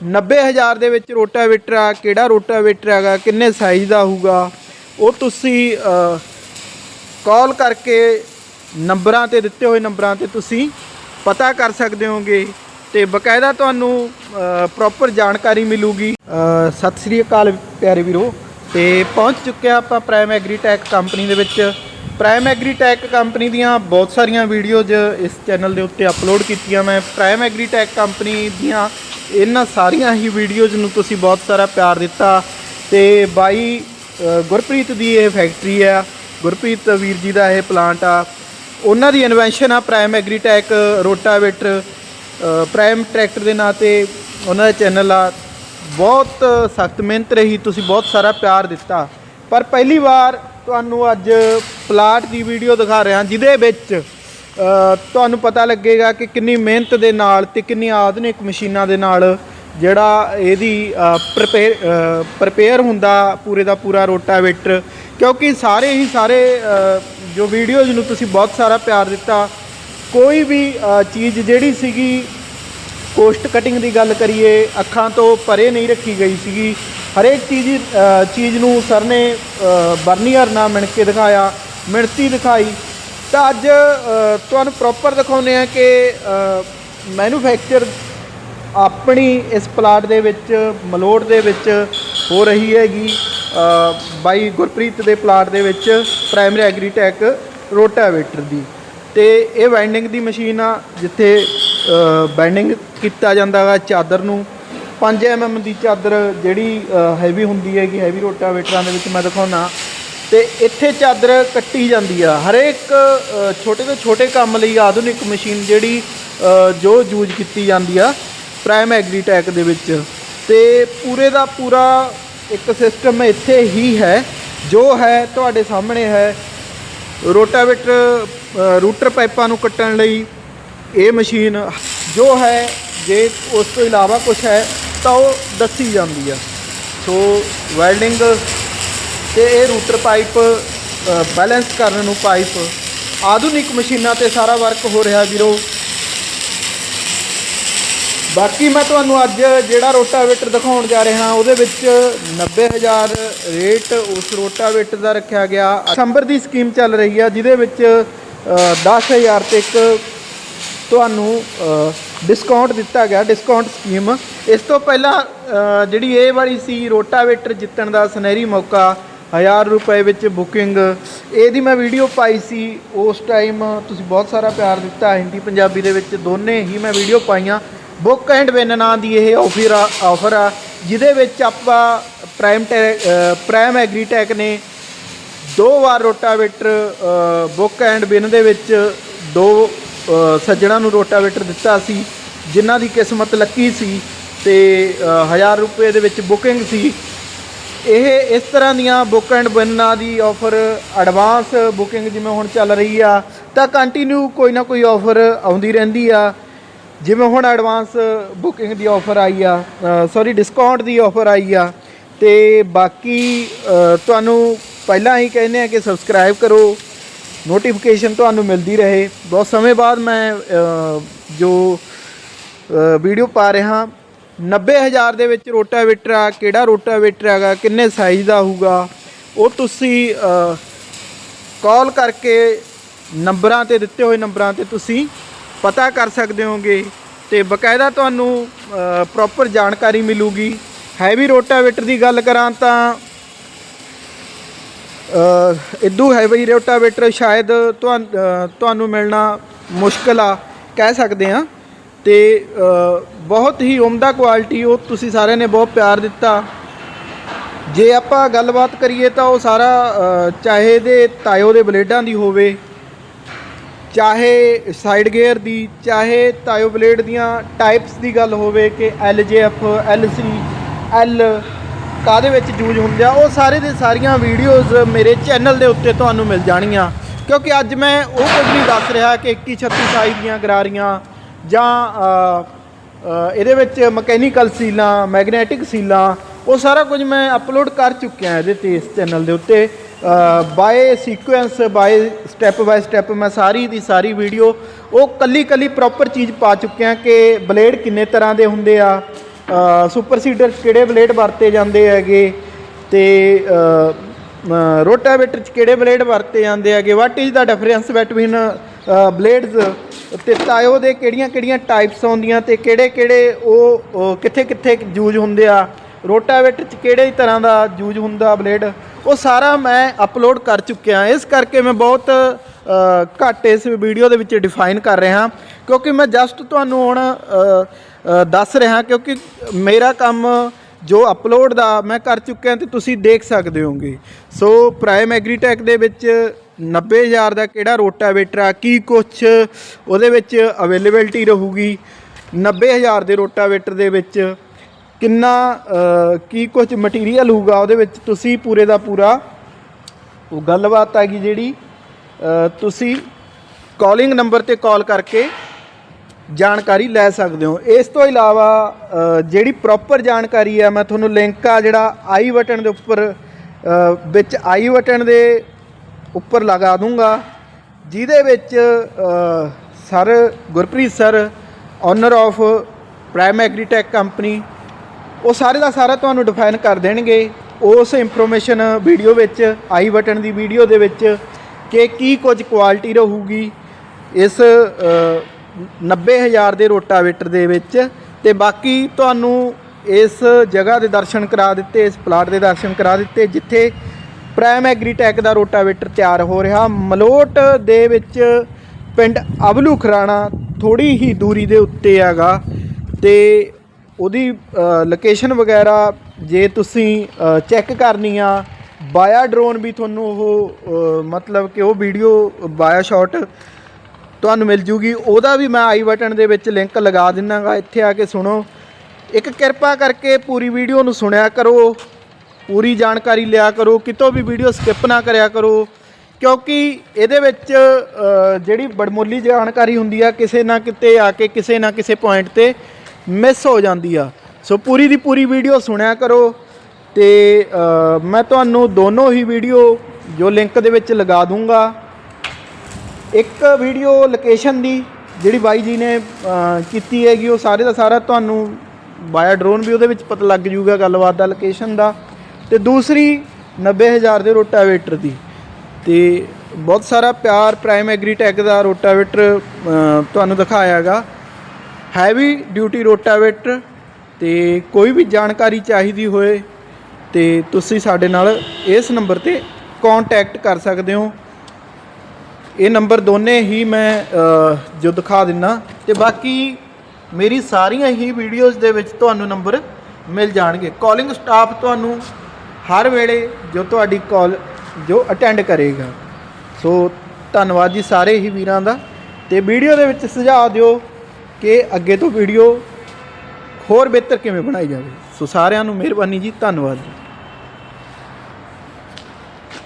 90000 ਦੇ ਵਿੱਚ ਰੋਟਾਵੇਟਰ ਆ, ਕਿਹੜਾ ਰੋਟਾਵੇਟਰ ਹੈਗਾ, ਕਿੰਨੇ ਸਾਈਜ਼ ਦਾ ਹੋਊਗਾ? ਉਹ ਤੁਸੀਂ ਕਾਲ ਕਰਕੇ ਨੰਬਰਾਂ ਤੇ, ਦਿੱਤੇ ਹੋਏ ਨੰਬਰਾਂ ਤੇ ਤੁਸੀਂ ਪਤਾ ਕਰ ਸਕਦੇ ਹੋਗੇ ਤੇ ਬਕਾਇਦਾ ਤੁਹਾਨੂੰ ਪ੍ਰੋਪਰ ਜਾਣਕਾਰੀ ਮਿਲੂਗੀ। ਸਤਿ ਸ੍ਰੀ ਅਕਾਲ ਪਿਆਰੇ ਵੀਰੋ। ਤੇ ਪਹੁੰਚ ਚੁੱਕੇ ਹਾਂ ਆਪਾਂ ਪ੍ਰਾਈਮ ਐਗਰੀਟੈਕ ਕੰਪਨੀ ਦੇ ਵਿੱਚ। ਪ੍ਰਾਈਮ ਐਗਰੀਟੈਕ ਕੰਪਨੀ ਦੀਆਂ ਬਹੁਤ ਸਾਰੀਆਂ ਵੀਡੀਓਜ਼ ਇਸ ਚੈਨਲ ਦੇ ਉੱਤੇ ਅਪਲੋਡ ਕੀਤੀਆਂ ਮੈਂ। ਪ੍ਰਾਈਮ ਐਗਰੀਟੈਕ ਕੰਪਨੀ ਦੀਆਂ ਇਹਨਾਂ ਸਾਰੀਆਂ ਹੀ ਵੀਡੀਓਜ਼ ਨੂੰ ਤੁਸੀਂ ਬਹੁਤ ਸਾਰਾ ਪਿਆਰ ਦਿੱਤਾ ਤੇ ਬਾਈ ਗੁਰਪ੍ਰੀਤ ਦੀ ਇਹ ਫੈਕਟਰੀ ਆ। ਗੁਰਪ੍ਰੀਤ ਵੀਰ ਜੀ ਦਾ ਇਹ ਪਲਾਂਟ ਆ। ਉਹਨਾਂ ਦੀ ਇਨਵੈਂਸ਼ਨ ਆ ਪ੍ਰਾਈਮ ਐਗਰੀਟੈਕ ਰੋਟਾਵੇਟਰ ਅ, ਪ੍ਰਾਈਮ ਟਰੈਕਟਰ ਦੇ ਨਾਂ ਤੇ ਉਹਨਾਂ ਦਾ ਚੈਨਲ ਆ। ਬਹੁਤ ਸਖਤ ਮਿਹਨਤ ਰਹੀ ਤੁਸੀਂ ਬਹੁਤ ਸਾਰਾ ਪਿਆਰ ਦਿੱਤਾ। ਪਰ ਪਹਿਲੀ ਵਾਰ ਤੁਹਾਨੂੰ ਅੱਜ ਪਲਾਟ ਦੀ ਵੀਡੀਓ ਦਿਖਾ ਰਿਹਾ ਜਿਹਦੇ ਵਿੱਚ ਤੁਹਾਨੂੰ ਪਤਾ ਲੱਗੇਗਾ ਕਿ ਕਿੰਨੀ ਮਿਹਨਤ ਦੇ ਨਾਲ ਤੇ ਕਿੰਨੀ ਆਧੁਨਿਕ ਮਸ਼ੀਨਾਂ ਦੇ ਨਾਲ ਜਿਹੜਾ ਇਹਦੀ ਪ੍ਰਪੇਅਰ ਪ੍ਰਪੇਅਰ ਹੁੰਦਾ ਪੂਰੇ ਦਾ ਪੂਰਾ ਰੋਟਾਵੇਟਰ। ਕਿਉਂਕਿ ਸਾਰੇ ਹੀ ਸਾਰੇ ਜੋ ਵੀਡੀਓਜ਼ ਨੂੰ ਤੁਸੀਂ ਬਹੁਤ ਸਾਰਾ ਪਿਆਰ ਦਿੱਤਾ, ਕੋਈ ਵੀ ਚੀਜ਼ ਜਿਹੜੀ ਸੀਗੀ ਕੋਸਟ ਕਟਿੰਗ ਦੀ ਗੱਲ ਕਰੀਏ, ਅੱਖਾਂ ਤੋਂ ਪਰੇ ਨਹੀਂ ਰੱਖੀ ਗਈ ਸੀਗੀ। ਹਰੇਕ ਚੀਜ਼ ਚੀਜ਼ ਨੂੰ ਸਰ ਨੇ ਬਰਨੀਅਰ ਨਾਲ ਮਿਣ ਕੇ ਦਿਖਾਇਆ, ਮਿਣਤੀ ਦਿਖਾਈ। ਤਾਂ ਅੱਜ ਤੁਹਾਨੂੰ ਪ੍ਰੋਪਰ ਦਿਖਾਉਂਦੇ ਆ ਕਿ ਮੈਨੂਫੈਕਚਰ ਆਪਣੀ ਇਸ ਪਲਾਟ ਦੇ ਵਿੱਚ ਮਲੋੜ ਦੇ ਵਿੱਚ ਹੋ ਰਹੀ ਹੈਗੀ ਬਾਈ ਗੁਰਪ੍ਰੀਤ ਦੇ ਪਲਾਟ ਦੇ ਵਿੱਚ ਪ੍ਰਾਇਮਰੀ ਐਗਰੀਟੈਕ ਰੋਟਾਵੇਟਰ ਦੀ। ਤੇ ਇਹ ਵਾਈਂਡਿੰਗ ਦੀ ਮਸ਼ੀਨ ਆ, ਜਿੱਥੇ ਬਾਈਂਡਿੰਗ ਕੀਤਾ ਜਾਂਦਾ ਵਾ ਚਾਦਰ ਨੂੰ। 5 mm ਦੀ ਚਾਦਰ ਜਿਹੜੀ ਹੈਵੀ ਹੁੰਦੀ ਹੈਗੀ ਹੈਵੀ ਰੋਟਾਵੇਟਰਾਂ ਦੇ ਵਿੱਚ ਮੈਂ ਦਿਖਾਉਣਾ। ਤੇ ਇੱਥੇ ਚਾਦਰ ਕੱਟੀ ਜਾਂਦੀ ਆ। ਹਰੇਕ ਛੋਟੇ ਤੋਂ ਛੋਟੇ ਕੰਮ ਲਈ ਆਧੁਨਿਕ ਮਸ਼ੀਨ ਜਿਹੜੀ ਜੋ ਯੂਜ਼ ਕੀਤੀ ਜਾਂਦੀ ਆ ਪ੍ਰਾਈਮ ਐਗਰੀਟੈਕ ਦੇ ਵਿੱਚ। ਤੇ ਪੂਰੇ ਦਾ ਪੂਰਾ ਇੱਕ ਸਿਸਟਮ ਇੱਥੇ ਹੀ ਹੈ ਜੋ ਹੈ ਤੁਹਾਡੇ ਸਾਹਮਣੇ ਹੈ। ਰੋਟਾਵੇਟਰ ਅ, ਰੂਟਰ ਪਾਈਪਾਂ ਨੂੰ ਕੱਟਣ ਲਈ ਇਹ ਮਸ਼ੀਨ ਜੋ ਹੈ ਜੇ ਉਸ ਤੋਂ ਇਲਾਵਾ ਕੁਝ ਹੈ ਤਾਂ ਉਹ ਦੱਸੀ ਜਾਂਦੀ ਆ। ਸੋ ਵੈਲਡਿੰਗ ਤੇ ਇਹ ਰੂਟਰ ਪਾਈਪ ਬੈਲੈਂਸ ਕਰਨ ਨੂੰ ਪਾਈਪ ਆਧੁਨਿਕ ਮਸ਼ੀਨਾਂ ਤੇ ਸਾਰਾ ਵਰਕ ਹੋ ਰਿਹਾ ਵੀਰੋ। ਬਾਕੀ ਮੈਂ ਤੁਹਾਨੂੰ ਅੱਜ ਜਿਹੜਾ ਰੋਟਾਵੇਟਰ ਦਿਖਾਉਣ ਜਾ ਰਿਹਾ ਉਹਦੇ ਵਿੱਚ 90000 ਰੇਟ ਉਸ ਰੋਟਾਵੇਟਰ ਦਾ ਰੱਖਿਆ ਗਿਆ। ਦਸੰਬਰ ਦੀ ਸਕੀਮ ਚੱਲ ਰਹੀ ਆ ਜਿਹਦੇ ਵਿੱਚ ਅ, 10000 ਤੇ ਇੱਕ ਤੁਹਾਨੂੰ ਡਿਸਕਾਊਂਟ ਦਿੱਤਾ ਗਿਆ ਡਿਸਕਾਊਂਟ ਸਕੀਮ ਇਸ ਤੋਂ ਪਹਿਲਾਂ ਜਿਹੜੀ ਇਹ ਵਾਲੀ ਸੀ ਰੋਟਾਵੇਟਰ ਜਿੱਤਣ ਦਾ ਸੁਨਹਿਰੀ ਮੌਕਾ 1000 ਰੁਪਏ ਵਿੱਚ ਬੁਕਿੰਗ। ਇਹਦੀ ਮੈਂ ਵੀਡੀਓ ਪਾਈ ਸੀ। ਉਸ ਟਾਈਮ ਤੁਸੀਂ ਬਹੁਤ ਸਾਰਾ ਪਿਆਰ ਦਿੱਤਾ। ਹਿੰਦੀ ਪੰਜਾਬੀ ਦੇ ਵਿੱਚ ਦੋਨੇ ਹੀ ਮੈਂ ਵੀਡੀਓ ਪਾਈਆਂ। ਬੁੱਕ ਐਂਡ ਵਿਨ ਨਾਂ ਦੀ ਇਹ ਆਫਰ ਆ ਆਫਰ ਆ ਜਿਹਦੇ ਵਿੱਚ ਆਪਾਂ ਪ੍ਰਾਈਮ ਪ੍ਰਾਈਮ ਐਗਰੀਟੈਕ ਨੇ ਦੋ ਵਾਰ ਰੋਟਾਵੇਟਰ ਬੁੱਕ ਐਂਡ ਵਿਨ ਦੇ ਵਿੱਚ ਦੋ ਅ, ਸੱਜਣਾ ਨੂੰ ਰੋਟਾਵੇਟਰ ਦਿੱਤਾ ਸੀ ਜਿਨ੍ਹਾਂ ਦੀ ਕਿਸਮਤ ਲੱਕੀ ਸੀ ਤੇ 1000 ਰੁਪਏ ਦੇ ਵਿੱਚ ਬੁਕਿੰਗ ਸੀ। ਇਹ ਇਸ ਤਰ੍ਹਾਂ ਦੀਆਂ ਬੁੱਕ ਐਂਡ ਬਿਨਾਂ ਦੀ ਆਫਰ ਐਡਵਾਂਸ ਬੁਕਿੰਗ ਜਿਵੇਂ ਹੁਣ ਚੱਲ ਰਹੀ ਆ, ਤਾਂ ਕੰਟੀਨਿਊ ਕੋਈ ਨਾ ਕੋਈ ਆਫਰ ਆਉਂਦੀ ਰਹਿੰਦੀ ਆ। ਜਿਵੇਂ ਹੁਣ ਐਡਵਾਂਸ ਬੁਕਿੰਗ ਦੀ ਆਫਰ ਆਈ ਆ ਸੌਰੀ ਡਿਸਕਾਊਂਟ ਦੀ ਆਫਰ ਆਈ ਆ, ਤੇ ਬਾਕੀ ਤੁਹਾਨੂੰ ਪਹਿਲਾਂ ਹੀ ਕਹਿੰਦੇ ਆ ਕਿ ਸਬਸਕ੍ਰਾਈਬ ਕਰੋ ਨੋਟੀਫਿਕੇਸ਼ਨ ਤੁਹਾਨੂੰ ਮਿਲਦੀ ਰਹੇ। ਬਹੁਤ ਸਮੇਂ ਬਾਅਦ ਮੈਂ ਜੋ ਵੀਡੀਓ ਪਾ ਰਿਹਾ 90000 ਦੇ ਵਿੱਚ ਰੋਟਾਵੇਟਰ ਆ ਕਿਹੜਾ ਰੋਟਾਵੇਟਰ ਹੈਗਾ ਕਿੰਨੇ ਸਾਈਜ਼ ਦਾ ਹੋਊਗਾ? ਉਹ ਤੁਸੀਂ ਕਾਲ ਕਰਕੇ ਨੰਬਰਾਂ ਤੇ ਦਿੱਤੇ ਹੋਏ ਨੰਬਰਾਂ ਤੇ ਤੁਸੀਂ ਪਤਾ ਕਰ ਸਕਦੇ ਹੋਗੇ ਤੇ ਬਕਾਇਦਾ ਤੁਹਾਨੂੰ ਪ੍ਰੋਪਰ ਜਾਣਕਾਰੀ ਮਿਲੂਗੀ। ਹੈਵੀ ਰੋਟਾਵੇਟਰ ਦੀ ਗੱਲ ਕਰਾਂ ਤਾਂ ਅ, ਇਦੂ ਹੈਵੀ ਰੋਟਾਵੇਟਰ ਸ਼ਾਇਦ ਤੁਹਾਨੂੰ ਮਿਲਣਾ ਮੁਸ਼ਕਲ ਆ ਕਹਿ ਸਕਦੇ ਆ ਤੇ ਬਹੁਤ ਹੀ ਉਮਦਾ ਕੁਆਲਿਟੀ ਉਹ ਤੁਸੀਂ ਸਾਰਿਆਂ ਨੇ ਬਹੁਤ ਪਿਆਰ ਦਿੱਤਾ। ਜੇ ਆਪਾਂ ਗੱਲਬਾਤ ਕਰੀਏ ਤਾਂ ਉਹ ਸਾਰਾ ਚਾਹੇ ਦੇ ਤਾਇਓ ਦੇ ਬਲੇਡਾਂ ਦੀ ਹੋਵੇ, ਚਾਹੇ ਸਾਈਡ ਗੇਅਰ ਦੀ, ਚਾਹੇ ਤਾਇਓ ਬਲੇਡ ਦੀਆਂ ਟਾਈਪਸ ਦੀ ਗੱਲ ਹੋਵੇ ਕਿ LJF LC L ਕਾਦੇ ਵਿੱਚ ਯੂਜ਼ ਹੁੰਦੇ ਆ, ਉਹ ਸਾਰੇ ਦੇ ਸਾਰੀਆਂ ਵੀਡੀਓਜ਼ ਮੇਰੇ ਚੈਨਲ ਦੇ ਉੱਤੇ ਤੁਹਾਨੂੰ ਮਿਲ ਜਾਣਗੀਆਂ ਕਿਉਂਕਿ ਅੱਜ ਮੈਂ ਉਹ ਕੁਝ ਨਹੀਂ ਦੱਸ ਰਿਹਾ ਕਿ 21 36 ਸਾਈਜ਼ ਦੀਆਂ ਗਰਾਰੀਆਂ ਜਾਂ ਇਹਦੇ ਵਿੱਚ ਮਕੈਨੀਕਲ ਸੀਲਾਂ ਮੈਗਨੈਟਿਕ ਸੀਲਾਂ ਉਹ ਸਾਰਾ ਕੁਝ ਮੈਂ ਅਪਲੋਡ ਕਰ ਚੁੱਕਿਆ ਇਹਦੇ ਤੇ ਇਸ ਚੈਨਲ ਦੇ ਉੱਤੇ। By sequence by step by step ਮੈਂ ਸਾਰੀ ਦੀ ਸਾਰੀ ਵੀਡੀਓ ਉਹ ਕੱਲੀ ਕੱਲੀ ਪ੍ਰੋਪਰ ਚੀਜ਼ ਪਾ ਚੁੱਕਿਆ ਕਿ ਬਲੇਡ ਕਿੰਨੇ ਤਰ੍ਹਾਂ ਦੇ ਹੁੰਦੇ ਆ ਅ, ਸੁਪਰ ਸੀਡਰ 'ਚ ਕਿਹੜੇ ਬਲੇਡ ਵਰਤੇ ਜਾਂਦੇ ਹੈਗੇ ਤੇ ਰੋਟਾਵੇਟਰ 'ਚ ਕਿਹੜੇ ਬਲੇਡ ਵਰਤੇ ਜਾਂਦੇ ਹੈਗੇ what is the difference between blades ਤੇ ਤਾਇਓ ਦੇ ਕਿਹੜੀਆਂ ਕਿਹੜੀਆਂ ਟਾਈਪਸ ਆਉਂਦੀਆਂ ਤੇ ਕਿਹੜੇ ਕਿਹੜੇ ਉਹ ਕਿੱਥੇ ਕਿੱਥੇ ਯੂਜ਼ ਹੁੰਦੇ ਆ? ਰੋਟਾਵੇਟਰ 'ਚ ਕਿਹੜੇ ਤਰ੍ਹਾਂ ਦਾ ਯੂਜ਼ ਹੁੰਦਾ ਬਲੇਡ ਉਹ ਸਾਰਾ ਮੈਂ ਅਪਲੋਡ ਕਰ ਚੁੱਕਿਆ। ਇਸ ਕਰਕੇ ਮੈਂ ਬਹੁਤ ਘੱਟ ਇਸ ਵੀਡੀਓ ਦੇ ਵਿੱਚ ਡਿਫਾਈਨ ਕਰ ਰਿਹਾ। ਕਿਉਂਕਿ ਮੈਂ ਜਸਟ ਤੁਹਾਨੂੰ ਹੁਣ ਦੱਸ ਰਿਹਾ ਕਿਉਂਕਿ ਮੇਰਾ ਕੰਮ ਜੋ ਅਪਲੋਡ ਦਾ ਮੈਂ ਕਰ ਚੁੱਕਿਆ ਤੇ ਤੁਸੀਂ ਦੇਖ ਸਕਦੇ ਹੋਗੇ। ਸੋ ਪ੍ਰਾਈਮ ਐਗਰੀਟੈਕ ਦੇ ਵਿੱਚ 90000 ਦਾ ਕਿਹੜਾ ਰੋਟਾਵੇਟਰ ਆ? ਕੀ ਕੁਛ ਉਹਦੇ ਵਿੱਚ ਅਵੇਲੇਬਿਲਟੀ ਰਹੂਗੀ? 90000 ਦੇ ਰੋਟਾਵੇਟਰ ਦੇ ਵਿੱਚ ਕਿੰਨਾ ਕੀ ਕੁਝ ਮਟੀਰੀਅਲ ਹੋਊਗਾ ਉਹਦੇ ਵਿੱਚ ਤੁਸੀਂ ਪੂਰੇ ਦਾ ਪੂਰਾ ਉਹ ਗੱਲਬਾਤ ਆ ਗਈ ਜਿਹੜੀ ਤੁਸੀਂ ਕਾਲਿੰਗ ਨੰਬਰ ਤੇ ਕਾਲ ਕਰਕੇ ਜਾਣਕਾਰੀ ਲੈ ਸਕਦੇ ਹੋ। ਇਸ ਤੋਂ ਇਲਾਵਾ ਜਿਹੜੀ ਪ੍ਰੋਪਰ ਜਾਣਕਾਰੀ ਆ, ਮੈਂ ਤੁਹਾਨੂੰ ਲਿੰਕ ਆ ਜਿਹੜਾ ਆਈ ਬਟਨ ਦੇ ਉੱਪਰ ਵਿੱਚ ਆਈ ਬਟਨ ਦੇ ਉੱਪਰ ਲਗਾ ਦੂੰਗਾ ਜਿਹਦੇ ਵਿੱਚ sir Gurpreet sir owner of Prime Agritech company ਉਹ ਸਾਰੇ ਦਾ ਸਾਰਾ ਤੁਹਾਨੂੰ ਡਿਫਾਈਨ ਕਰ ਦੇਣਗੇ। ਉਸ ਇਨਫੋਰਮੇਸ਼ਨ ਵੀਡੀਓ ਵਿੱਚ ਆਈ ਬਟਨ ਦੀ ਵੀਡੀਓ ਦੇ ਵਿੱਚ ਕਿ ਕੀ ਕੁਝ ਕੁਆਲਿਟੀ ਰਹੂਗੀ। ਇਸ ਅ, 90000 ਦੇ ਰੋਟਾਵੇਟਰ ਦੇ ਵਿੱਚ ਤੇ ਬਾਕੀ ਤੁਹਾਨੂੰ ਇਸ ਜਗ੍ਹਾ ਦੇ ਦਰਸ਼ਨ ਕਰਾ ਦਿੱਤੇ ਇਸ ਪਲਾਟ ਦੇ ਦਰਸ਼ਨ ਕਰਾ ਦਿੱਤੇ ਜਿੱਥੇ ਪ੍ਰਾਈਮ ਐਗਰੀਟੈਕ ਦਾ ਰੋਟਾਵੇਟਰ ਤਿਆਰ ਹੋ ਰਿਹਾ। ਮਲੋਟ ਦੇ ਵਿੱਚ ਪਿੰਡ ਅਬਲੂ ਖਰਾਣਾ ਥੋੜੀ ਹੀ ਦੂਰੀ ਦੇ ਉੱਤੇ ਹੈਗਾ ਤੇ ਉਹਦੀ ਲੋਕੇਸ਼ਨ ਵਗੈਰਾ ਜੇ ਤੁਸੀਂ ਚੈੱਕ ਕਰਨੀ ਆ, ਬਾਇਆ ਡਰੋਨ ਵੀ ਤੁਹਾਨੂੰ ਉਹ ਮਤਲਬ ਕਿ ਉਹ ਵੀਡੀਓ ਬਾਇਆ ਸ਼ਾਟ ਤੁਹਾਨੂੰ ਮਿਲ ਜੂਗੀ। ਉਹਦਾ ਵੀ ਮੈਂ ਆਈ ਬਟਨ ਦੇ ਵਿੱਚ ਲਿੰਕ ਲਗਾ ਦਿੰਨਾਗਾ। ਇੱਥੇ ਆ ਕੇ ਸੁਣੋ। ਇੱਕ ਕਿਰਪਾ ਕਰਕੇ ਪੂਰੀ ਵੀਡੀਓ ਨੂੰ ਸੁਣਿਆ ਕਰੋ। ਪੂਰੀ ਜਾਣਕਾਰੀ ਲਿਆ ਕਰੋ, ਕਿਤੋਂ ਵੀ ਵੀਡੀਓ ਸਕਿਪ ਨਾ ਕਰਿਆ ਕਰੋ, ਕਿਉਂਕਿ ਇਹਦੇ ਵਿੱਚ ਜਿਹੜੀ ਬੜਮੁੱਲੀ ਜਾਣਕਾਰੀ ਹੁੰਦੀ ਆ, ਕਿਸੇ ਨਾ ਕਿਤੇ ਆ ਕੇ ਕਿਸੇ ਨਾ ਕਿਸੇ ਪੁਆਇੰਟ ਤੇ ਮਿਸ ਹੋ ਜਾਂਦੀ ਆ। ਸੋ ਪੂਰੀ ਦੀ ਪੂਰੀ ਵੀਡੀਓ ਸੁਣਿਆ ਕਰੋ ਤੇ ਮੈਂ ਤੁਹਾਨੂੰ ਦੋਨੋਂ ਹੀ ਵੀਡੀਓ ਜੋ ਲਿੰਕ ਦੇ ਵਿੱਚ ਲਗਾ ਦੂੰਗਾ। ਇੱਕ ਵੀਡੀਓ ਲੋਕੇਸ਼ਨ ਦੀ, ਜਿਹੜੀ ਬਾਈ ਜੀ ਨੇ ਕੀਤੀ ਹੈਗੀ, ਉਹ ਸਾਰੇ ਦਾ ਸਾਰਾ ਤੁਹਾਨੂੰ ਬਾਇਆ ਡਰੋਨ ਵੀ ਉਹਦੇ ਵਿੱਚ ਪਤਾ ਲੱਗ ਜੂਗਾ ਗੱਲਬਾਤ ਦਾ ਲੋਕੇਸ਼ਨ ਦਾ। ਤੇ ਦੂਸਰੀ 90000 ਦੇ ਰੋਟਾਵੇਟਰ ਦੀ। ਤੇ ਬਹੁਤ ਸਾਰਾ ਪਿਆਰ ਪ੍ਰਾਈਮ ਐਗਰੀਟੈਕ ਦਾ ਰੋਟਾਵੇਟਰ ਤੁਹਾਨੂੰ ਦਿਖਾਇਆ ਹੈਗਾ ਹੈਵੀ ਡਿਊਟੀ ਰੋਟਾਵੇਟਰ ਤੇ ਕੋਈ ਵੀ ਜਾਣਕਾਰੀ ਚਾਹੀਦੀ ਹੋਏ ਤੇ ਤੁਸੀਂ ਸਾਡੇ ਨਾਲ ਇਸ ਨੰਬਰ ਤੇ ਕੰਟੈਕਟ ਕਰ ਸਕਦੇ ਹੋ। ਇਹ ਨੰਬਰ ਦੋਨੇ ਹੀ ਮੈਂ ਜੋ ਦਿਖਾ ਦਿੰਨਾ। ਤੇ ਬਾਕੀ ਮੇਰੀ ਸਾਰੀਆਂ ਹੀ ਵੀਡੀਓਜ਼ ਦੇ ਵਿੱਚ ਤੁਹਾਨੂੰ ਨੰਬਰ ਮਿਲ ਜਾਣਗੇ। ਕਾਲਿੰਗ ਸਟਾਫ ਤੁਹਾਨੂੰ ਹਰ ਵੇਲੇ ਜੋ ਤੁਹਾਡੀ ਕਾਲ, ਜੋ ਅਟੈਂਡ ਕਰੇਗਾ। ਸੋ ਧੰਨਵਾਦ ਜੀ ਸਾਰੇ ਹੀ ਵੀਰਾਂ ਦਾ। ਤੇ ਵੀਡੀਓ ਦੇ ਵਿੱਚ ਸੁਝਾਅ ਦਿਓ ਕਿ ਅੱਗੇ ਤੋਂ ਵੀਡੀਓ ਹੋਰ ਬਿਹਤਰ ਕਿਵੇਂ ਬਣਾਈ ਜਾਵੇ। ਸੋ ਸਾਰਿਆਂ ਨੂੰ ਮਿਹਰਬਾਨੀ ਜੀ, ਧੰਨਵਾਦ ਜੀ।